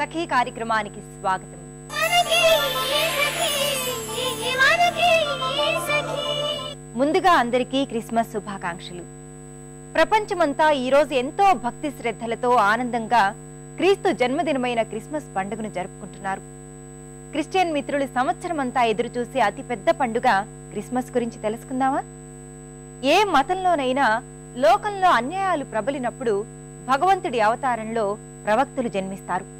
సఖీ కార్యక్రమానికి స్వాగతం. ముందుగా అందరికీ క్రిస్మస్ శుభాకాంక్షలు. ప్రపంచమంతా ఈ రోజు ఎంతో భక్తి శ్రద్ధలతో ఆనందంగా క్రీస్తు జన్మదినమైన క్రిస్మస్ పండుగను జరుపుకుంటున్నారు. క్రిస్టియన్ మిత్రులు సంవత్సరమంతా ఎదురుచూసే అతిపెద్ద పండుగ క్రిస్మస్ గురించి తెలుసుకుందామా? ఏ మతంలోనైనా లోకంలో అన్యాయాలు ప్రబలినప్పుడు భగవంతుడి అవతారంలో ప్రవక్తులు జన్మిస్తారు.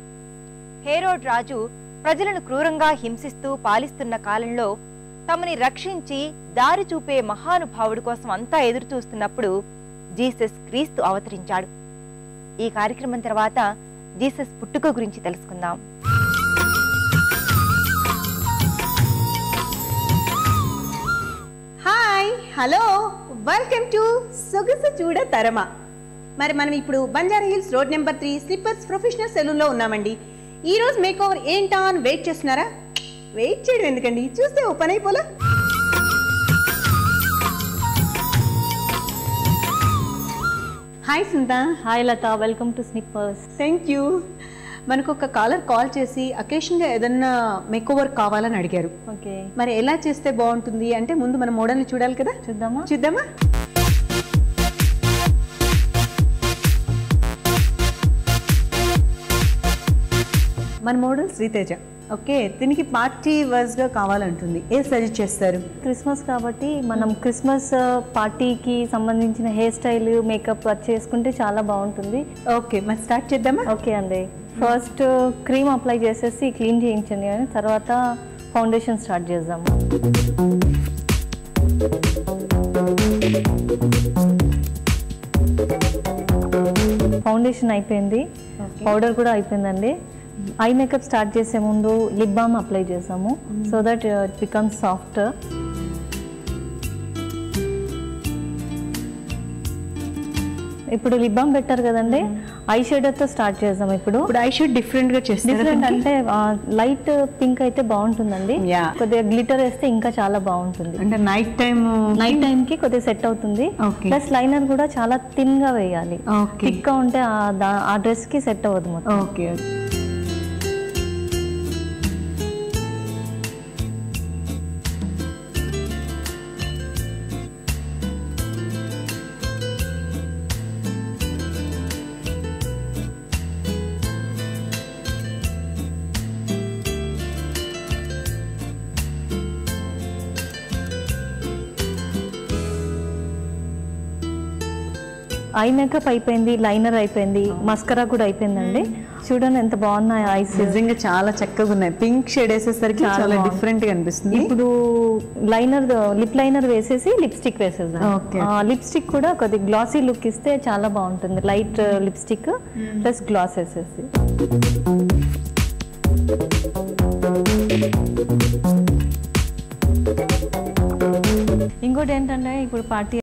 హేరోడ్ రాజు ప్రజలను క్రూరంగా హింసిస్తూ పాలిస్తున్న కాలంలో తమని రక్షించి దారి చూపే మహానుభావుడి కోసం అంతా ఎదురు చూస్తున్నప్పుడు జీసస్ క్రీస్తు అవతరించాడు. ఈ కార్యక్రమం తర్వాత జీసస్ పుట్టుక గురించి తెలుసుకుందాం. హాయ్ హలో వెల్కమ్ టు సొగసు చూడ తరమ. మరి మనం ఇప్పుడు Banjara hills road number three slippers professional సెలూన్లో ఉన్నామండి. ఈ రోజు మేక్ ఓవర్ ఏంటా అని వెయిట్ చేస్తున్నారా? వెయిట్ చేయడం ఎందుకండి? చూస్తే ఓ పని అయిపోలా? Hi సుంతా hi Latha welcome to snippers thank you మనకు ఒక కాలర్ కాల్ చేసి అకేషన్గా ఏదన్నా మేక్ ఓవర్ కావాలని అడిగారు. ఓకే మరి ఎలా చేస్తే బాగుంటుంది? అంటే ముందు మన మోడల్ని చూడాలి కదా? చూద్దామా? చూద్దామా? మన మోడల్ శ్రీతేజ. ఓకే దీనికి పార్టీ గా కావాలంటుంది. ఏ సజెస్ట్ చేస్తారు? క్రిస్మస్ కాబట్టి మనం క్రిస్మస్ పార్టీకి సంబంధించిన హెయిర్ స్టైల్ మేకప్ అది చేసుకుంటే చాలా బాగుంటుంది. ఓకే మరి స్టార్ట్ చేద్దామా? ఓకే అండి. ఫస్ట్ క్రీమ్ అప్లై చేసేసి క్లీన్ చేయించండి కానీ తర్వాత ఫౌండేషన్ స్టార్ట్ చేద్దాము ఫౌండేషన్ అయిపోయింది. పౌడర్ కూడా అయిపోయిందండి. ఐ మేకప్ స్టార్ట్ చేసే ముందు లిప్ బామ్ అప్లై చేసాము. So that it becomes soft ఇప్పుడు లిప్ బామ్ పెట్టారు కదండి? ఐ తో స్టార్ట్ చేద్దాం ఇప్పుడు. ఇప్పుడు ఐ షుడ్ డిఫరెంట్గా చేస్తారు డిఫరెంట్ అంటే లైట్ పింక్ అయితే బాగుంటుంది Yeah. కొద్దిగా గ్లిటర్ వేస్తే ఇంకా చాలా బాగుంటుంది. అంటే నైట్ టైం నైట్ టైం కి కొద్దిగా సెట్ అవుతుంది. ప్లస్ లైనర్ కూడా చాలా థిన్గా వేయాలి. ఓకే థిక్గా ఉంటే ఆ డ్రెస్కి సెట్ అవ్వదు మొత్తం. ఓకే ఐ మేకప్ అయిపోయింది లైనర్ అయిపోయింది మస్కరా కూడా అయిపోయిందండి. చూడండి ఎంత బాగున్నాయి ఐస్ నిజంగా చాలా చక్కగా ఉన్నాయి. పింక్ షేడ్ వేసేసరికి చాలా. డిఫరెంట్గా అనిపిస్తుంది. ఇప్పుడు లైనర్ లిప్ లైనర్ వేసేసి లిప్స్టిక్ వేసేద్దాం. లిప్స్టిక్ కూడా కొద్దిగా గ్లాసీ లుక్ ఇస్తే చాలా బాగుంటుంది. లైట్ లిప్స్టిక్ ప్లస్ గ్లాస్ వేసేసి. ఇంకోటి ఏంటంటే ఇప్పుడు పార్టీ